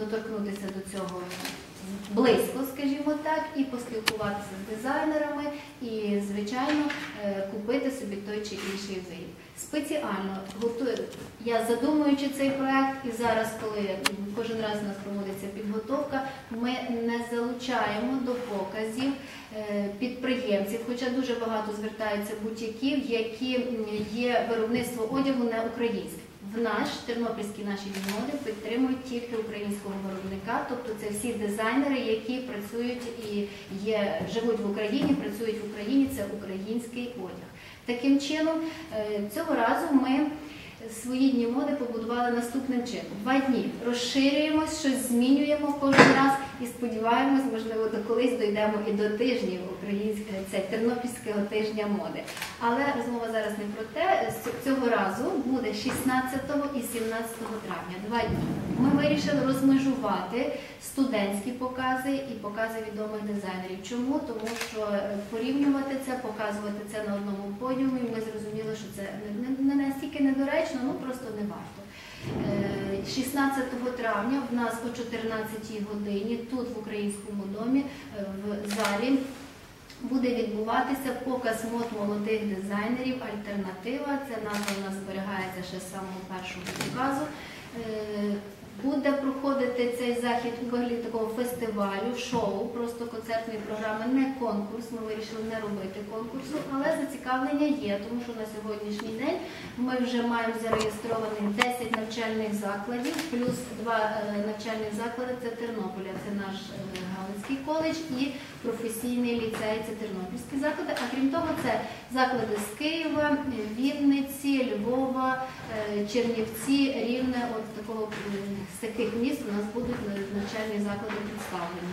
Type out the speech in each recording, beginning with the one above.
доторкнутися до цього близько, скажімо так, і поспілкуватися з дизайнерами, і, звичайно, е, купити собі той чи інший виріб. Спеціально готую, я задумуючи цей проект, і зараз, коли кожен раз у нас проводиться підготовка, ми не залучаємо до показів е, підприємців, хоча дуже багато звертаються бутіків, які є виробництво одягу не українське. В наш тернопільські наші відмоди підтримують тільки українського виробника, тобто це всі дизайнери, які працюють і є, живуть в Україні, працюють в Україні, це український одяг. Таким чином, е, цього разу ми свої дні моди побудували наступним чином. Два дні розширюємось, щось змінюємо кожен раз і сподіваємось, можливо, до колись дійдемо і до тижнів українського це тернопільського тижня моди. Але розмова зараз не про те. Цього разу буде 16 і 17 травня. Два дні. Ми вирішили розмежувати студентські покази і покази відомих дизайнерів. Чому? Тому що е, порівнювати це, показувати це на одному подіумі. Ми зрозуміли, що це не, настільки недоречно, ну просто не варто. Е, 16 травня в нас о 14 годині тут в українському домі е, в залі буде відбуватися показ мод молодих дизайнерів Альтернатива. Це назва у нас зберігається ще з самого першого показу. Буде проходити цей захід у вигляді такого фестивалю, шоу, просто концертної програми, не конкурс. Ми вирішили не робити конкурсу, але зацікавлення є, тому що на сьогоднішній день ми вже маємо зареєстрованих 10 навчальних закладів, плюс два е, навчальних заклади це Тернополя, це наш е, Галицький коледж і професійний ліцей, це Тернопільські заклади. А крім того, це заклади з Києва, Вінниці, Львова, е, Чернівці, Рівне. От такого з таких міст у нас будуть навчальні заклади представлені.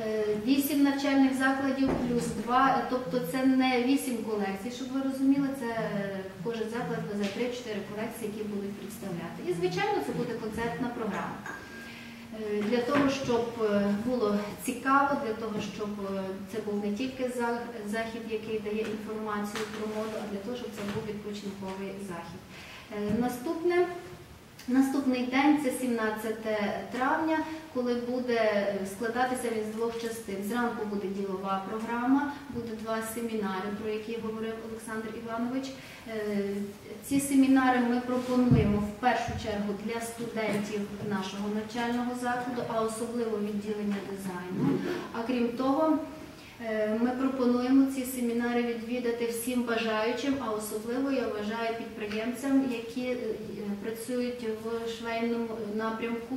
Е, Вісім навчальних закладів плюс два, тобто це не вісім колекцій, щоб ви розуміли, це е, кожен заклад везе 3-4 колекції, які будуть представляти. І звичайно, це буде концертна програма. Е, Для того, щоб було цікаво, для того, щоб це був не тільки захід, який дає інформацію про моду, а для того, щоб це був відпочинковий захід. Наступне. Наступний день це 17 травня, коли буде складатися він з двох частин. Зранку буде ділова програма, буде два семінари, про які говорив Олександр Іванович. Е, Ці семінари ми пропонуємо в першу чергу для студентів нашого навчального закладу, а особливо відділення дизайну. А крім того, Ми пропонуємо ці семінари відвідати всім бажаючим, а особливо я вважаю підприємцям, які е, працюють в швейному напрямку,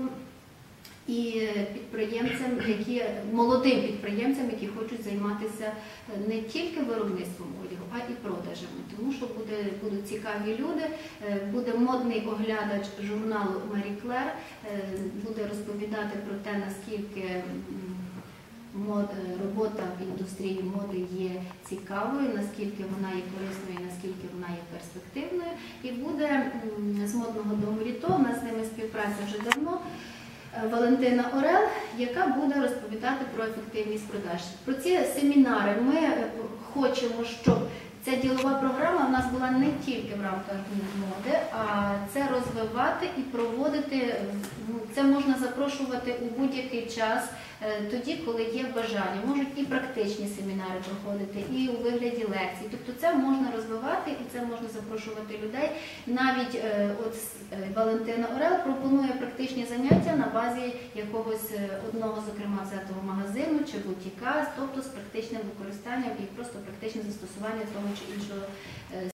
і е, підприємцям, які молодим підприємцям, які хочуть займатися е, не тільки виробництвом одягу, а і продажами. Тому що буде, будуть цікаві люди, е, буде модний оглядач журналу Claire, е, буде розповідати про те, наскільки. Робота в індустрії моди є цікавою, наскільки вона є корисною, наскільки вона є перспективною. І буде з модного дому літо, у нас з ними співпраця вже давно. е, Валентина Орел, яка буде розповідати про ефективність продаж. Про ці семінари ми е, хочемо, щоб ця ділова програма в нас була не тільки в рамках моди, а це розвивати і проводити. ну, Це можна запрошувати у будь-який час, е, тоді, коли є бажання. Можуть і практичні семінари проходити, і у вигляді лекцій. Тобто це можна розвивати це можна запрошувати людей. Навіть е, от е, Валентина Орел пропонує практичні заняття на базі якогось е, одного, зокрема, взятого магазину чи бутіка, тобто з практичним використанням і просто практичне застосування того чи іншого